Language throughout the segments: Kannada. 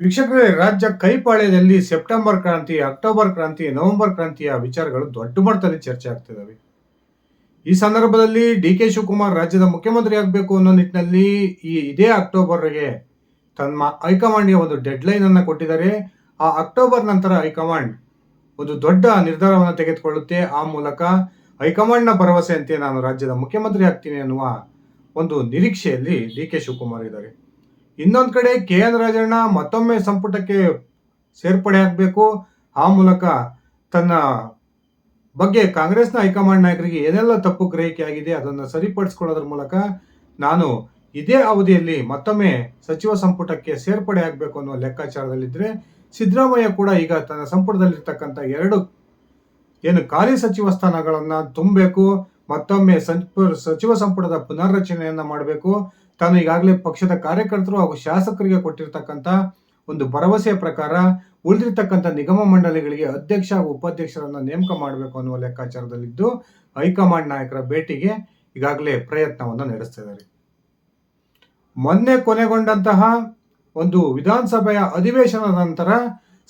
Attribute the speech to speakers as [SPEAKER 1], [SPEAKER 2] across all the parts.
[SPEAKER 1] ವೀಕ್ಷಕರೇ, ರಾಜ್ಯ ಕೈಪಾಳ್ಯದಲ್ಲಿ ಸೆಪ್ಟೆಂಬರ್ ಕ್ರಾಂತಿ, ಅಕ್ಟೋಬರ್ ಕ್ರಾಂತಿ, ನವೆಂಬರ್ ಕ್ರಾಂತಿಯ ವಿಚಾರಗಳು ದೊಡ್ಡ ಮಟ್ಟದಲ್ಲಿ ಚರ್ಚೆ ಆಗ್ತಿದ್ದಾವೆ ಈ ಸಂದರ್ಭದಲ್ಲಿ ಡಿ ಕೆ ಶಿವಕುಮಾರ್ ರಾಜ್ಯದ ಮುಖ್ಯಮಂತ್ರಿ ಆಗಬೇಕು ಅನ್ನೋ ನಿಟ್ಟಿನಲ್ಲಿ ಈ ಇದೇ ಅಕ್ಟೋಬರ್ಗೆ ತಮ್ಮ ಹೈಕಮಾಂಡ್ಗೆ ಒಂದು ಡೆಡ್ಲೈನ್ ಅನ್ನು ಕೊಟ್ಟಿದ್ದಾರೆ. ಆ ಅಕ್ಟೋಬರ್ ನಂತರ ಹೈಕಮಾಂಡ್ ಒಂದು ದೊಡ್ಡ ನಿರ್ಧಾರವನ್ನು ತೆಗೆದುಕೊಳ್ಳುತ್ತೆ. ಆ ಮೂಲಕ ಹೈಕಮಾಂಡ್ನ ಭರವಸೆಯಂತೆ ನಾನು ರಾಜ್ಯದ ಮುಖ್ಯಮಂತ್ರಿ ಆಗ್ತೀನಿ ಅನ್ನುವ ಒಂದು ನಿರೀಕ್ಷೆಯಲ್ಲಿ ಡಿ ಕೆ ಶಿವಕುಮಾರ್ ಇದ್ದಾರೆ. ಇನ್ನೊಂದು ಕಡೆ ಕೆ ಎನ್ ರಾಜಣ್ಣ ಮತ್ತೊಮ್ಮೆ ಸಂಪುಟಕ್ಕೆ ಸೇರ್ಪಡೆ ಆಗಬೇಕು. ಆ ಮೂಲಕ ತನ್ನ ಬಗ್ಗೆ ಕಾಂಗ್ರೆಸ್ನ ಹೈಕಮಾಂಡ್ ನಾಯಕರಿಗೆ ಏನೆಲ್ಲ ತಪ್ಪು ಗ್ರಹಿಕೆ ಆಗಿದೆ ಅದನ್ನು ಸರಿಪಡಿಸ್ಕೊಳ್ಳೋದ್ರ ಮೂಲಕ ನಾನು ಇದೇ ಅವಧಿಯಲ್ಲಿ ಮತ್ತೊಮ್ಮೆ ಸಚಿವ ಸಂಪುಟಕ್ಕೆ ಸೇರ್ಪಡೆ ಆಗಬೇಕು ಅನ್ನೋ ಲೆಕ್ಕಾಚಾರದಲ್ಲಿದ್ದರೆ ಸಿದ್ದರಾಮಯ್ಯ ಕೂಡ ಈಗ ತನ್ನ ಸಂಪುಟದಲ್ಲಿರ್ತಕ್ಕಂಥ ಎರಡು ಏನು ಖಾಲಿ ಸಚಿವ ಸ್ಥಾನಗಳನ್ನು ತುಂಬಬೇಕು. ಮತ್ತೊಮ್ಮೆ ಸಚಿವ ಸಂಪುಟದ ಪುನರ್ರಚನೆಯನ್ನು ಮಾಡಬೇಕು. ತಾನು ಈಗಾಗಲೇ ಪಕ್ಷದ ಕಾರ್ಯಕರ್ತರು ಹಾಗೂ ಶಾಸಕರಿಗೆ ಕೊಟ್ಟಿರ್ತಕ್ಕಂಥ ಒಂದು ಭರವಸೆಯ ಪ್ರಕಾರ ಉಳಿದಿರ್ತಕ್ಕಂಥ ನಿಗಮ ಮಂಡಳಿಗಳಿಗೆ ಅಧ್ಯಕ್ಷ ಹಾಗೂ ಉಪಾಧ್ಯಕ್ಷರನ್ನ ನೇಮಕ ಮಾಡಬೇಕು ಅನ್ನುವ ಲೆಕ್ಕಾಚಾರದಲ್ಲಿದ್ದು ಹೈಕಮಾಂಡ್ ನಾಯಕರ ಭೇಟಿಗೆ ಈಗಾಗಲೇ ಪ್ರಯತ್ನವನ್ನು ನಡೆಸ್ತಿದ್ದಾರೆ ಮೊನ್ನೆ ಕೊನೆಗೊಂಡಂತಹ ಒಂದು ವಿಧಾನಸಭೆಯ ಅಧಿವೇಶನದ ನಂತರ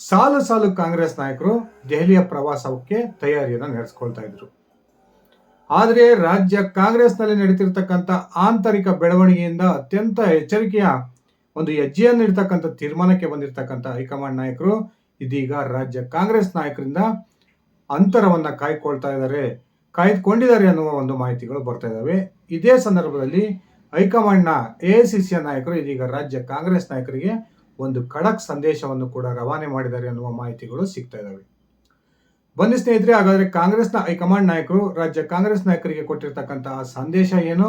[SPEAKER 1] ಸಾಲು ಸಾಲು ಕಾಂಗ್ರೆಸ್ ನಾಯಕರು ದೆಹಲಿಯ ಪ್ರವಾಸಕ್ಕೆ ತಯಾರಿಯನ್ನು ನಡೆಸ್ಕೊಳ್ತಾ ಇದ್ರು. ಆದರೆ ರಾಜ್ಯ ಕಾಂಗ್ರೆಸ್ನಲ್ಲಿ ನಡೀತಿರ್ತಕ್ಕಂಥ ಆಂತರಿಕ ಬೆಳವಣಿಗೆಯಿಂದ ಅತ್ಯಂತ ಎಚ್ಚರಿಕೆಯ ಒಂದು ಹೆಜ್ಜೆಯನ್ನು ಇಡ್ತಕ್ಕಂಥ ತೀರ್ಮಾನಕ್ಕೆ ಬಂದಿರತಕ್ಕಂಥ ಹೈಕಮಾಂಡ್ ನಾಯಕರು ಇದೀಗ ರಾಜ್ಯ ಕಾಂಗ್ರೆಸ್ ನಾಯಕರಿಂದ ಅಂತರವನ್ನು ಕಾಯ್ಕೊಳ್ತಾ ಇದ್ದಾರೆ. ಕಾಯ್ದುಕೊಂಡಿದ್ದಾರೆ ಅನ್ನುವ ಒಂದು ಮಾಹಿತಿಗಳು ಬರ್ತಾ ಇದ್ದಾವೆ. ಇದೇ ಸಂದರ್ಭದಲ್ಲಿ ಹೈಕಮಾಂಡ್ನ ಎ ನಾಯಕರು ಇದೀಗ ರಾಜ್ಯ ಕಾಂಗ್ರೆಸ್ ನಾಯಕರಿಗೆ ಒಂದು ಖಡಕ್ ಸಂದೇಶವನ್ನು ಕೂಡ ರವಾನೆ ಮಾಡಿದ್ದಾರೆ ಅನ್ನುವ ಮಾಹಿತಿಗಳು ಸಿಗ್ತಾ ಇದ್ದಾವೆ. ಬನ್ನಿ ಸ್ನೇಹಿತರೆ, ಹಾಗಾದರೆ ಕಾಂಗ್ರೆಸ್ನ ಹೈಕಮಾಂಡ್ ನಾಯಕರು, ರಾಜ್ಯ ಕಾಂಗ್ರೆಸ್ ನಾಯಕರಿಗೆ ಕೊಟ್ಟಿರ್ತಕ್ಕಂತಹ ಸಂದೇಶ ಏನು?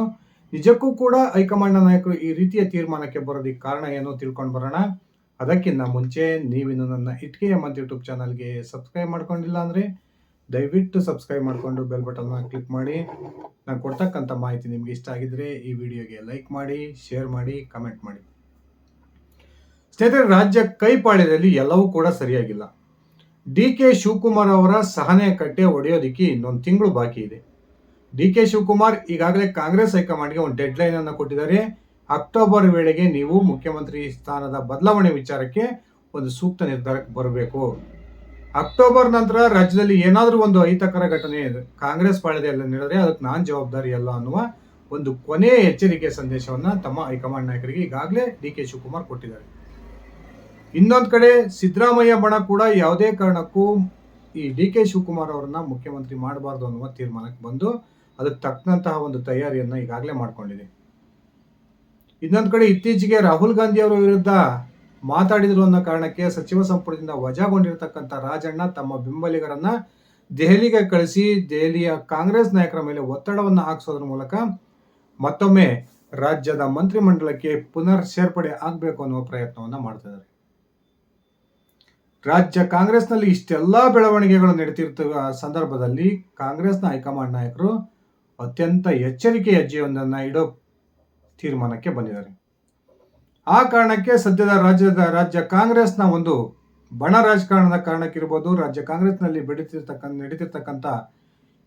[SPEAKER 1] ನಿಜಕ್ಕೂ ಕೂಡ ಹೈಕಮಾಂಡ್ನ ನಾಯಕರು ಈ ರೀತಿಯ ತೀರ್ಮಾನಕ್ಕೆ ಬರೋದಕ್ಕೆ ಕಾರಣ ಏನು ತಿಳ್ಕೊಂಡು ಬರೋಣ. ಅದಕ್ಕಿಂತ ಮುಂಚೆ ನೀವಿನ್ನು ನನ್ನ ಇಟ್ಕೆಯ ಮತ್ತು ಯೂಟ್ಯೂಬ್ ಚಾನಲ್ಗೆ ಸಬ್ಸ್ಕ್ರೈಬ್ ಮಾಡ್ಕೊಂಡಿಲ್ಲ ಅಂದರೆ ದಯವಿಟ್ಟು ಸಬ್ಸ್ಕ್ರೈಬ್ ಮಾಡಿಕೊಂಡು ಬೆಲ್ ಬಟನ್ನ ಕ್ಲಿಕ್ ಮಾಡಿ. ನಾನು ಕೊಡ್ತಕ್ಕಂಥ ಮಾಹಿತಿ ನಿಮಗೆ ಇಷ್ಟ ಆಗಿದ್ರೆ ಈ ವಿಡಿಯೋಗೆ ಲೈಕ್ ಮಾಡಿ, ಶೇರ್ ಮಾಡಿ, ಕಮೆಂಟ್ ಮಾಡಿ. ಸ್ನೇಹಿತರೆ, ರಾಜ್ಯ ಕೈಪಾಳ್ಯದಲ್ಲಿ ಎಲ್ಲವೂ ಕೂಡ ಸರಿಯಾಗಿಲ್ಲ. ಡಿ ಕೆ ಶಿವಕುಮಾರ್ ಅವರ ಸಹನೆ ಕಟ್ಟೆ ಒಡೆಯೋದಿಕ್ಕೆ ಇನ್ನೊಂದು ತಿಂಗಳು ಬಾಕಿ ಇದೆ. ಡಿ ಕೆ ಶಿವಕುಮಾರ್ ಈಗಾಗಲೇ ಕಾಂಗ್ರೆಸ್ ಹೈಕಮಾಂಡ್ಗೆ ಒಂದು ಡೆಡ್ ಲೈನ್ ಅನ್ನು ಕೊಟ್ಟಿದ್ದಾರೆ. ಅಕ್ಟೋಬರ್ ವೇಳೆಗೆ ನೀವು ಮುಖ್ಯಮಂತ್ರಿ ಸ್ಥಾನದ ಬದಲಾವಣೆ ವಿಚಾರಕ್ಕೆ ಒಂದು ಸೂಕ್ತ ನಿರ್ಧಾರಕ್ಕೆ ಬರಬೇಕು. ಅಕ್ಟೋಬರ್ ನಂತರ ರಾಜ್ಯದಲ್ಲಿ ಏನಾದರೂ ಒಂದು ಅಹಿತಕರ ಘಟನೆ ಕಾಂಗ್ರೆಸ್ ಪಾಳ್ಯದಲ್ಲಿ ನಡೆದರೆ ಅದಕ್ಕೆ ನಾನು ಜವಾಬ್ದಾರಿ ಅಲ್ಲ ಅನ್ನುವ ಒಂದು ಕೊನೆಯ ಎಚ್ಚರಿಕೆ ಸಂದೇಶವನ್ನು ತಮ್ಮ ಹೈಕಮಾಂಡ್ ನಾಯಕರಿಗೆ ಈಗಾಗಲೇ ಡಿ ಕೆ ಶಿವಕುಮಾರ್ ಕೊಟ್ಟಿದ್ದಾರೆ. ಇನ್ನೊಂದು ಕಡೆ ಸಿದ್ದರಾಮಯ್ಯ ಬಣ ಕೂಡ ಯಾವುದೇ ಕಾರಣಕ್ಕೂ ಈ ಡಿ ಕೆ ಶಿವಕುಮಾರ್ ಅವರನ್ನ ಮುಖ್ಯಮಂತ್ರಿ ಮಾಡಬಾರ್ದು ಅನ್ನುವ ತೀರ್ಮಾನಕ್ಕೆ ಬಂದು ಅದಕ್ಕೆ ತಕ್ಕಂತಹ ಒಂದು ತಯಾರಿಯನ್ನು ಈಗಾಗಲೇ ಮಾಡ್ಕೊಂಡಿದೆ. ಇನ್ನೊಂದು ಕಡೆ ಇತ್ತೀಚೆಗೆ ರಾಹುಲ್ ಗಾಂಧಿ ಅವರ ವಿರುದ್ಧ ಮಾತಾಡಿದ್ರು ಅನ್ನೋ ಕಾರಣಕ್ಕೆ ಸಚಿವ ಸಂಪುಟದಿಂದ ವಜಾಗೊಂಡಿರತಕ್ಕಂಥ ರಾಜಣ್ಣ ತಮ್ಮ ಬೆಂಬಲಿಗರನ್ನ ದೆಹಲಿಗೆ ಕಳಿಸಿ ದೆಹಲಿಯ ಕಾಂಗ್ರೆಸ್ ನಾಯಕರ ಮೇಲೆ ಒತ್ತಡವನ್ನು ಹಾಕಿಸೋದ್ರ ಮೂಲಕ ಮತ್ತೊಮ್ಮೆ ರಾಜ್ಯದ ಮಂತ್ರಿಮಂಡಲಕ್ಕೆ ಪುನರ್ ಸೇರ್ಪಡೆ ಆಗಬೇಕು ಅನ್ನುವ ಪ್ರಯತ್ನವನ್ನ ಮಾಡ್ತಿದ್ದಾರೆ ರಾಜ್ಯ ಕಾಂಗ್ರೆಸ್ನಲ್ಲಿ ಇಷ್ಟೆಲ್ಲ ಬೆಳವಣಿಗೆಗಳು ನಡೀತಿರ್ತಿರುವ ಸಂದರ್ಭದಲ್ಲಿ ಕಾಂಗ್ರೆಸ್ನ ಹೈಕಮಾಂಡ್ ನಾಯಕರು ಅತ್ಯಂತ ಎಚ್ಚರಿಕೆ ಹೆಜ್ಜೆಯೊಂದನ್ನು ಇಡೋ ತೀರ್ಮಾನಕ್ಕೆ ಬಂದಿದ್ದಾರೆ. ಆ ಕಾರಣಕ್ಕೆ ಸದ್ಯದ ರಾಜ್ಯದ ರಾಜ್ಯ ಕಾಂಗ್ರೆಸ್ನ ಒಂದು ಬಣ ರಾಜಕಾರಣದ ಕಾರಣಕ್ಕಿರ್ಬೋದು, ರಾಜ್ಯ ಕಾಂಗ್ರೆಸ್ನಲ್ಲಿ ಬೆಳೀತಿರ್ತಕ್ಕಂಥ ನಡೀತಿರ್ತಕ್ಕಂಥ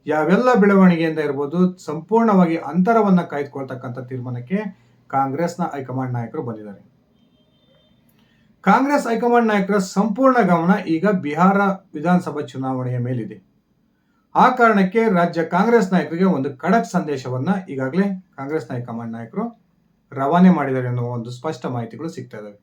[SPEAKER 1] ಯಾವೆಲ್ಲ ಬೆಳವಣಿಗೆಯಿಂದ ಇರ್ಬೋದು ಸಂಪೂರ್ಣವಾಗಿ ಅಂತರವನ್ನು ಕಾಯ್ದುಕೊಳ್ತಕ್ಕಂಥ ತೀರ್ಮಾನಕ್ಕೆ ಕಾಂಗ್ರೆಸ್ನ ಹೈಕಮಾಂಡ್ ನಾಯಕರು ಬಂದಿದ್ದಾರೆ. ಕಾಂಗ್ರೆಸ್ ಹೈಕಮಾಂಡ್ ನಾಯಕರ ಸಂಪೂರ್ಣ ಗಮನ ಈಗ ಬಿಹಾರ ವಿಧಾನಸಭಾ ಚುನಾವಣೆಯ ಮೇಲಿದೆ. ಆ ಕಾರಣಕ್ಕೆ ರಾಜ್ಯ ಕಾಂಗ್ರೆಸ್ ನಾಯಕರಿಗೆ ಒಂದು ಖಡಕ್ ಸಂದೇಶವನ್ನ ಈಗಾಗಲೇ ಕಾಂಗ್ರೆಸ್ ಹೈಕಮಾಂಡ್ ನಾಯಕರು ರವಾನೆ ಮಾಡಿದ್ದಾರೆ ಅನ್ನೋ ಒಂದು ಸ್ಪಷ್ಟ ಮಾಹಿತಿಗಳು ಸಿಗ್ತಾ ಇದಾವೆ.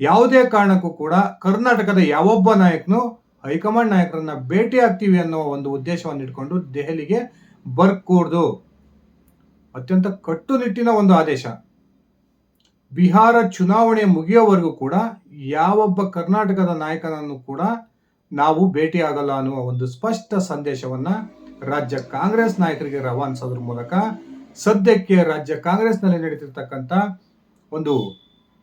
[SPEAKER 1] ಯಾವುದೇ ಕಾರಣಕ್ಕೂ ಕೂಡ ಕರ್ನಾಟಕದ ಯಾವೊಬ್ಬ ನಾಯಕನು ಹೈಕಮಾಂಡ್ ನಾಯಕರನ್ನ ಭೇಟಿ ಆಗ್ತೀವಿ ಅನ್ನೋ ಒಂದು ಉದ್ದೇಶವನ್ನು ಇಟ್ಕೊಂಡು ದೆಹಲಿಗೆ ಬರ್ಕೂಡ್ದು. ಅತ್ಯಂತ ಕಟ್ಟುನಿಟ್ಟಿನ ಒಂದು ಆದೇಶ. ಬಿಹಾರ ಚುನಾವಣೆ ಮುಗಿಯೋವರೆಗೂ ಕೂಡ ಯಾವೊಬ್ಬ ಕರ್ನಾಟಕದ ನಾಯಕನನ್ನು ಕೂಡ ನಾವು ಭೇಟಿಯಾಗಲ್ಲ ಅನ್ನುವ ಒಂದು ಸ್ಪಷ್ಟ ಸಂದೇಶವನ್ನ ರಾಜ್ಯ ಕಾಂಗ್ರೆಸ್ ನಾಯಕರಿಗೆ ರವಾನಿಸೋದ್ರ ಮೂಲಕ ಸದ್ಯಕ್ಕೆ ರಾಜ್ಯ ಕಾಂಗ್ರೆಸ್ನಲ್ಲಿ ನಡೀತಿರ್ತಕ್ಕಂಥ ಒಂದು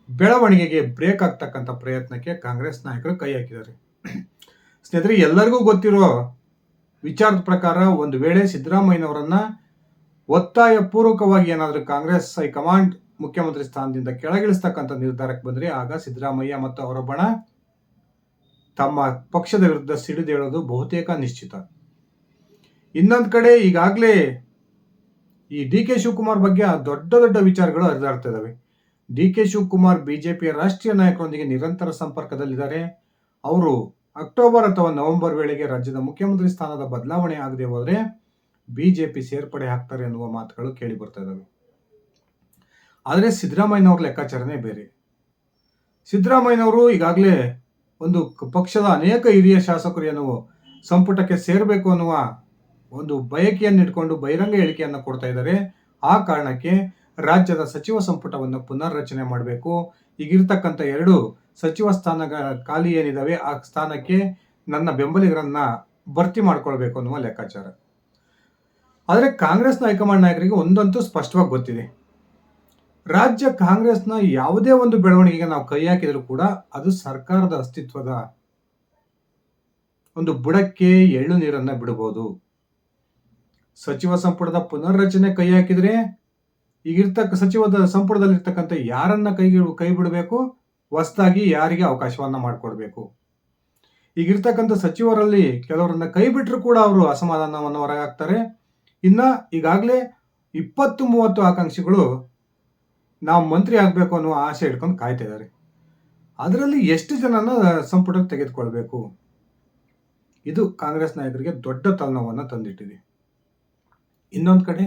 [SPEAKER 1] ಬೆಳವಣಿಗೆಗೆ ಬ್ರೇಕ್ ಆಗ್ತಕ್ಕಂಥ ಪ್ರಯತ್ನಕ್ಕೆ ಕಾಂಗ್ರೆಸ್ ನಾಯಕರು ಕೈ ಹಾಕಿದ್ದಾರೆ. ಸ್ನೇಹಿತರೆ, ಎಲ್ಲರಿಗೂ ಗೊತ್ತಿರೋ ವಿಚಾರದ ಪ್ರಕಾರ ಒಂದು ವೇಳೆ ಸಿದ್ದರಾಮಯ್ಯನವರನ್ನ ಒತ್ತಾಯ ಪೂರ್ವಕವಾಗಿ ಏನಾದರೂ ಕಾಂಗ್ರೆಸ್ ಹೈಕಮಾಂಡ್ ಮುಖ್ಯಮಂತ್ರಿ ಸ್ಥಾನದಿಂದ ಕೆಳಗಿಳಿಸ್ತಕ್ಕಂಥ ನಿರ್ಧಾರಕ್ಕೆ ಬಂದರೆ ಆಗ ಸಿದ್ದರಾಮಯ್ಯ ಮತ್ತು ಅವರ ಬಣ ತಮ್ಮ ಪಕ್ಷದ ವಿರುದ್ಧ ಸಿಡಿದೇಳೋದು ಬಹುತೇಕ ನಿಶ್ಚಿತ. ಇನ್ನೊಂದು ಕಡೆ ಈಗಾಗಲೇ ಈ ಡಿ ಕೆ ಶಿವಕುಮಾರ್ ಬಗ್ಗೆ ದೊಡ್ಡ ದೊಡ್ಡ ವಿಚಾರಗಳು ಹರಿದಾಡ್ತಾ ಇದ್ದಾವೆ ಡಿ ಕೆ ಶಿವಕುಮಾರ್ ಬಿಜೆಪಿಯ ರಾಷ್ಟ್ರೀಯ ನಾಯಕರೊಂದಿಗೆ ನಿರಂತರ ಸಂಪರ್ಕದಲ್ಲಿದ್ದಾರೆ. ಅವರು ಅಕ್ಟೋಬರ್ ಅಥವಾ ನವೆಂಬರ್ ವೇಳೆಗೆ ರಾಜ್ಯದ ಮುಖ್ಯಮಂತ್ರಿ ಸ್ಥಾನದ ಬದಲಾವಣೆ ಆಗದೆ ಹೋದರೆ ಬಿಜೆಪಿ ಸೇರ್ಪಡೆ ಆಗ್ತಾರೆ ಅನ್ನುವ ಮಾತುಗಳು ಕೇಳಿ ಬರ್ತಾ ಇದ್ದಾವೆ ಆದರೆ ಸಿದ್ದರಾಮಯ್ಯನವ್ರ ಲೆಕ್ಕಾಚಾರನೇ ಬೇರೆ. ಸಿದ್ದರಾಮಯ್ಯನವರು ಈಗಾಗಲೇ ಒಂದು ಪಕ್ಷದ ಅನೇಕ ಹಿರಿಯ ಶಾಸಕರು ಏನು ಸಂಪುಟಕ್ಕೆ ಸೇರಬೇಕು ಅನ್ನುವ ಒಂದು ಬಯಕೆಯನ್ನು ಇಟ್ಕೊಂಡು ಬಹಿರಂಗ ಹೇಳಿಕೆಯನ್ನು ಕೊಡ್ತಾ ಇದ್ದಾರೆ. ಆ ಕಾರಣಕ್ಕೆ ರಾಜ್ಯದ ಸಚಿವ ಸಂಪುಟವನ್ನು ಪುನರ್ರಚನೆ ಮಾಡಬೇಕು. ಈಗಿರ್ತಕ್ಕಂಥ ಎರಡು ಸಚಿವ ಸ್ಥಾನಗಳ ಖಾಲಿ ಏನಿದಾವೆ, ಆ ಸ್ಥಾನಕ್ಕೆ ನನ್ನ ಬೆಂಬಲಿಗರನ್ನ ಭರ್ತಿ ಮಾಡ್ಕೊಳ್ಬೇಕು ಅನ್ನುವ ಲೆಕ್ಕಾಚಾರ. ಆದರೆ ಕಾಂಗ್ರೆಸ್ನ ಹೈಕಮಾಂಡ್ ನಾಯಕರಿಗೆ ಒಂದಂತೂ ಸ್ಪಷ್ಟವಾಗಿ ಗೊತ್ತಿದೆ. ರಾಜ್ಯ ಕಾಂಗ್ರೆಸ್ನ ಯಾವುದೇ ಒಂದು ಬೆಳವಣಿಗೆಗೆ ನಾವು ಕೈ ಹಾಕಿದರೂ ಕೂಡ ಅದು ಸರ್ಕಾರದ ಅಸ್ತಿತ್ವದ ಒಂದು ಬುಡಕ್ಕೆ ಎಳ್ಳು ನೀರನ್ನ ಬಿಡಬಹುದು ಸಚಿವ ಸಂಪುಟದ ಪುನರ್ರಚನೆ ಕೈ ಹಾಕಿದ್ರೆ ಈಗಿರ್ತಕ್ಕ ಸಚಿವದ ಸಂಪುಟದಲ್ಲಿರ್ತಕ್ಕಂಥ ಯಾರನ್ನ ಕೈ ಕೈ ಬಿಡಬೇಕು? ಹೊಸದಾಗಿ ಯಾರಿಗೆ ಅವಕಾಶವನ್ನ ಮಾಡಿಕೊಡ್ಬೇಕು? ಈಗಿರ್ತಕ್ಕಂಥ ಸಚಿವರಲ್ಲಿ ಕೆಲವರನ್ನ ಕೈ ಬಿಟ್ಟರು ಕೂಡ ಅವರು ಅಸಮಾಧಾನವನ್ನು ಹೊರಗಾಕ್ತಾರೆ ಇನ್ನ ಈಗಾಗಲೇ ಇಪ್ಪತ್ತು ಮೂವತ್ತು ಆಕಾಂಕ್ಷಿಗಳು ನಾವು ಮಂತ್ರಿ ಆಗಬೇಕು ಅನ್ನೋ ಆಸೆ ಇಟ್ಕೊಂಡು ಕಾಯ್ತಾ ಇದ್ದಾರೆ. ಅದರಲ್ಲಿ ಎಷ್ಟು ಜನನ ಸಂಪುಟಕ್ಕೆ ತೆಗೆದುಕೊಳ್ಬೇಕು? ಇದು ಕಾಂಗ್ರೆಸ್ ನಾಯಕರಿಗೆ ದೊಡ್ಡ ತಲೆನೋವನ್ನು ತಂದಿಟ್ಟಿದೆ. ಇನ್ನೊಂದು ಕಡೆ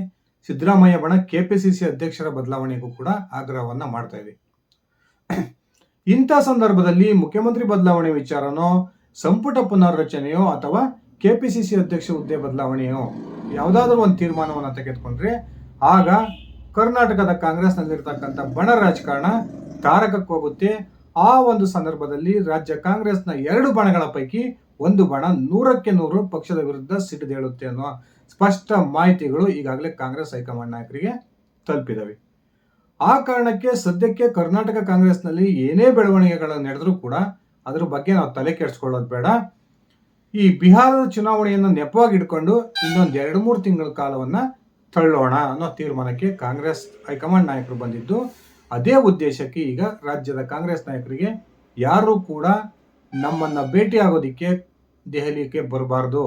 [SPEAKER 1] ಸಿದ್ದರಾಮಯ್ಯ ಬಣ ಕೆಪಿಸಿಸಿ ಅಧ್ಯಕ್ಷರ ಬದಲಾವಣೆಗೂ ಕೂಡ ಆಗ್ರಹವನ್ನು ಮಾಡ್ತಾ ಇದೆ. ಇಂಥ ಸಂದರ್ಭದಲ್ಲಿ ಮುಖ್ಯಮಂತ್ರಿ ಬದಲಾವಣೆ ವಿಚಾರನೋ, ಸಂಪುಟ ಪುನರ್ರಚನೆಯೋ ಅಥವಾ ಕೆ ಪಿ ಸಿ ಸಿ ಅಧ್ಯಕ್ಷ ಹುದ್ದೆ ಬದಲಾವಣೆಯೋ, ಯಾವುದಾದ್ರೂ ಒಂದು ತೀರ್ಮಾನವನ್ನು ತೆಗೆದುಕೊಂಡ್ರೆ ಆಗ ಕರ್ನಾಟಕದ ಕಾಂಗ್ರೆಸ್ನಲ್ಲಿರ್ತಕ್ಕಂಥ ಬಣ ರಾಜಕಾರಣ ತಾರಕಕ್ಕೆ ಹೋಗುತ್ತೆ. ಆ ಒಂದು ಸಂದರ್ಭದಲ್ಲಿ ರಾಜ್ಯ ಕಾಂಗ್ರೆಸ್ನ ಎರಡು ಬಣಗಳ ಪೈಕಿ ಒಂದು ಬಣ ನೂರಕ್ಕೆ ನೂರು ಪಕ್ಷದ ವಿರುದ್ಧ ಸಿಡಿದೇಳುತ್ತೆ ಅನ್ನುವ ಸ್ಪಷ್ಟ ಮಾಹಿತಿಗಳು ಈಗಾಗಲೇ ಕಾಂಗ್ರೆಸ್ ಹೈಕಮಾಂಡ್ ನಾಯಕರಿಗೆ ತಲುಪಿದವೆ. ಆ ಕಾರಣಕ್ಕೆ ಸದ್ಯಕ್ಕೆ ಕರ್ನಾಟಕ ಕಾಂಗ್ರೆಸ್ನಲ್ಲಿ ಏನೇ ಬೆಳವಣಿಗೆಗಳು ನಡೆದರೂ ಕೂಡ ಅದ್ರ ಬಗ್ಗೆ ನಾವು ತಲೆ ಕೆಡಿಸ್ಕೊಳ್ಳೋದು ಬೇಡ. ಈ ಬಿಹಾರದ ಚುನಾವಣೆಯನ್ನು ನೆಪವಾಗಿ ಇಟ್ಕೊಂಡು ಇನ್ನೊಂದು ಎರಡು ಮೂರು ತಿಂಗಳ ಕಾಲವನ್ನ ತಳ್ಳೋಣ ಅನ್ನೋ ತೀರ್ಮಾನಕ್ಕೆ ಕಾಂಗ್ರೆಸ್ ಹೈಕಮಾಂಡ್ ನಾಯಕರು ಬಂದಿದ್ದು, ಅದೇ ಉದ್ದೇಶಕ್ಕೆ ಈಗ ರಾಜ್ಯದ ಕಾಂಗ್ರೆಸ್ ನಾಯಕರಿಗೆ ಯಾರು ಕೂಡ ನಮ್ಮನ್ನ ಭೇಟಿ ಆಗೋದಿಕ್ಕೆ ದೆಹಲಿಗೆ ಬರಬಾರ್ದು.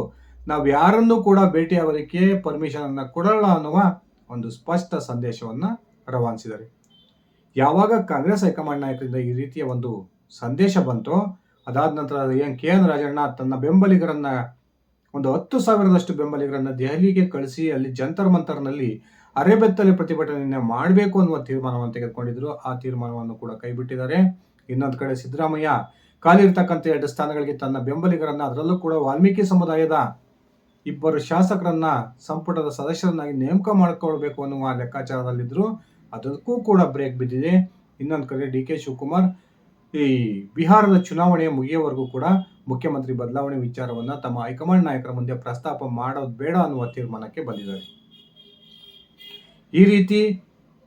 [SPEAKER 1] ನಾವು ಯಾರನ್ನೂ ಕೂಡ ಭೇಟಿ ಆಗೋದಕ್ಕೆ ಪರ್ಮಿಷನ್ ಅನ್ನ ಕೊಡಲ್ಲ ಅನ್ನುವ ಒಂದು ಸ್ಪಷ್ಟ ಸಂದೇಶವನ್ನ ರವಾನಿಸಿದ್ದಾರೆ. ಯಾವಾಗ ಕಾಂಗ್ರೆಸ್ ಹೈಕಮಾಂಡ್ ನಾಯಕರಿಂದ ಈ ರೀತಿಯ ಒಂದು ಸಂದೇಶ ಬಂತೋ, ಅದಾದ ನಂತರ ಎನ್ ಕೆ ಎನ್ ರಾಜಣ್ಣ ತನ್ನ ಬೆಂಬಲಿಗರನ್ನ ಒಂದು ಹತ್ತು ಸಾವಿರದಷ್ಟು ಬೆಂಬಲಿಗರನ್ನ ದೆಹಲಿಗೆ ಕಳಿಸಿ, ಅಲ್ಲಿ ಜಂತರ್ ಮಂತರ್ನಲ್ಲಿ ಅರೆಬೆತ್ತಲೆ ಪ್ರತಿಭಟನೆಯನ್ನ ಮಾಡಬೇಕು ಅನ್ನುವ ತೀರ್ಮಾನವನ್ನು ತೆಗೆದುಕೊಂಡಿದ್ರು. ಆ ತೀರ್ಮಾನವನ್ನು ಕೂಡ ಕೈಬಿಟ್ಟಿದ್ದಾರೆ. ಇನ್ನೊಂದು ಕಡೆ ಸಿದ್ದರಾಮಯ್ಯ ಕಾಲಿರ್ತಕ್ಕಂಥ ಎರಡು ಸ್ಥಾನಗಳಿಗೆ ತನ್ನ ಬೆಂಬಲಿಗರನ್ನ, ಅದರಲ್ಲೂ ಕೂಡ ವಾಲ್ಮೀಕಿ ಸಮುದಾಯದ ಇಬ್ಬರು ಶಾಸಕರನ್ನ, ಸಂಪುಟದ ಸದಸ್ಯರನ್ನಾಗಿ ನೇಮಕ ಮಾಡಿಕೊಳ್ಬೇಕು ಅನ್ನುವ ಲೆಕ್ಕಾಚಾರದಲ್ಲಿದ್ರು. ಅದಕ್ಕೂ ಕೂಡ ಬ್ರೇಕ್ ಬಿದ್ದಿದೆ. ಇನ್ನೊಂದು ಕಡೆ ಡಿ ಕೆ ಶಿವಕುಮಾರ್ ಈ ಬಿಹಾರದ ಚುನಾವಣೆ ಮುಗಿಯವರೆಗೂ ಕೂಡ ಮುಖ್ಯಮಂತ್ರಿ ಬದಲಾವಣೆ ವಿಚಾರವನ್ನ ತಮ್ಮ ಹೈಕಮಾಂಡ್ ನಾಯಕರ ಮುಂದೆ ಪ್ರಸ್ತಾಪ ಮಾಡೋದು ಬೇಡ ಅನ್ನುವ ತೀರ್ಮಾನಕ್ಕೆ ಬಂದಿದ್ದಾರೆ. ಈ ರೀತಿ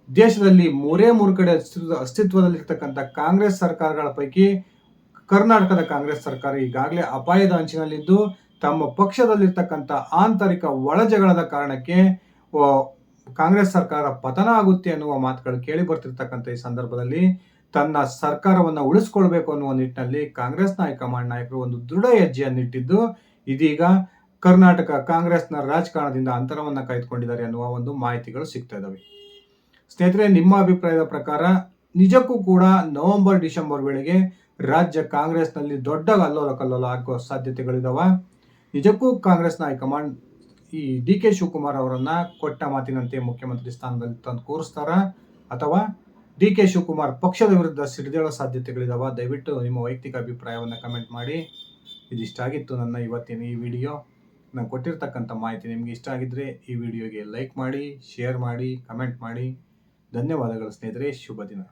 [SPEAKER 1] ದೇಶದಲ್ಲಿ ಮೂರೇ ಮೂರು ಕಡೆ ಅಸ್ತಿತ್ವ- ಅಸ್ತಿತ್ವದಲ್ಲಿರ್ತಕ್ಕಂಥ ಕಾಂಗ್ರೆಸ್ ಸರ್ಕಾರಗಳ ಪೈಕಿ ಕರ್ನಾಟಕದ ಕಾಂಗ್ರೆಸ್ ಸರ್ಕಾರ ಈಗಾಗಲೇ ಅಪಾಯದ ಅಂಚಿನಲ್ಲಿದ್ದು ತಮ್ಮ ಪಕ್ಷದಲ್ಲಿರ್ತಕ್ಕಂಥ ಆಂತರಿಕ ಒಳಜಗಳದ ಕಾರಣಕ್ಕೆ ಕಾಂಗ್ರೆಸ್ ಸರ್ಕಾರ ಪತನ ಆಗುತ್ತೆ ಅನ್ನುವ ಮಾತುಗಳು ಕೇಳಿ ಬರ್ತಿರ್ತಕ್ಕಂಥ ಈ ಸಂದರ್ಭದಲ್ಲಿ ತನ್ನ ಸರ್ಕಾರವನ್ನ ಉಳಿಸ್ಕೊಳ್ಬೇಕು ಅನ್ನುವ ನಿಟ್ಟಿನಲ್ಲಿ ಕಾಂಗ್ರೆಸ್ನ ಹೈಕಮಾಂಡ್ ನಾಯಕರು ಒಂದು ದೃಢ ಹೆಜ್ಜೆಯನ್ನಿಟ್ಟಿದ್ದು ಇದೀಗ ಕರ್ನಾಟಕ ಕಾಂಗ್ರೆಸ್ನ ರಾಜಕಾರಣದಿಂದ ಅಂತರವನ್ನ ಕಾಯ್ದುಕೊಂಡಿದ್ದಾರೆ ಅನ್ನುವ ಒಂದು ಮಾಹಿತಿಗಳು ಸಿಗ್ತಾ ಇದಾವೆ. ಸ್ನೇಹಿತರೆ, ನಿಮ್ಮ ಅಭಿಪ್ರಾಯದ ಪ್ರಕಾರ ನಿಜಕ್ಕೂ ಕೂಡ ನವೆಂಬರ್, ಡಿಸೆಂಬರ್ ವೇಳೆಗೆ ರಾಜ್ಯ ಕಾಂಗ್ರೆಸ್ನಲ್ಲಿ ದೊಡ್ಡ ಅಲ್ಲೋಲ ಕಲ್ಲೋಲ ಹಾಕುವ ಸಾಧ್ಯತೆಗಳಿದಾವ. ನಿಜಕ್ಕೂ ಕಾಂಗ್ರೆಸ್ನ ಹೈಕಮಾಂಡ್ ಈ ಡಿ ಕೆ ಶಿವಕುಮಾರ್ ಅವರನ್ನ ಕೊಟ್ಟ ಮಾತಿನಂತೆ ಮುಖ್ಯಮಂತ್ರಿ ಸ್ಥಾನದಲ್ಲಿ ತಂದು ಕೂರಿಸ್ತಾರ ಅಥವಾ ಡಿ ಕೆ ಶಿವಕುಮಾರ್ ಪಕ್ಷದ ವಿರುದ್ಧ ಸಿಡಿದೇಳೋ ಸಾಧ್ಯತೆಗಳಿದಾವ, ದಯವಿಟ್ಟು ನಿಮ್ಮ ವೈಯಕ್ತಿಕ ಅಭಿಪ್ರಾಯವನ್ನು ಕಮೆಂಟ್ ಮಾಡಿ. ಇದಿಷ್ಟಾಗಿತ್ತು ನನ್ನ ಇವತ್ತಿನ ಈ ವಿಡಿಯೋ ನಾನು ಕೊಟ್ಟಿರ್ತಕ್ಕಂಥ ಮಾಹಿತಿ ನಿಮಗೆ ಇಷ್ಟ ಆಗಿದ್ರೆ ಈ ವಿಡಿಯೋಗೆ ಲೈಕ್ ಮಾಡಿ ಶೇರ್ ಮಾಡಿ ಕಮೆಂಟ್ ಮಾಡಿ. ಧನ್ಯವಾದಗಳು ಸ್ನೇಹಿತರೆ, ಶುಭ ದಿನ.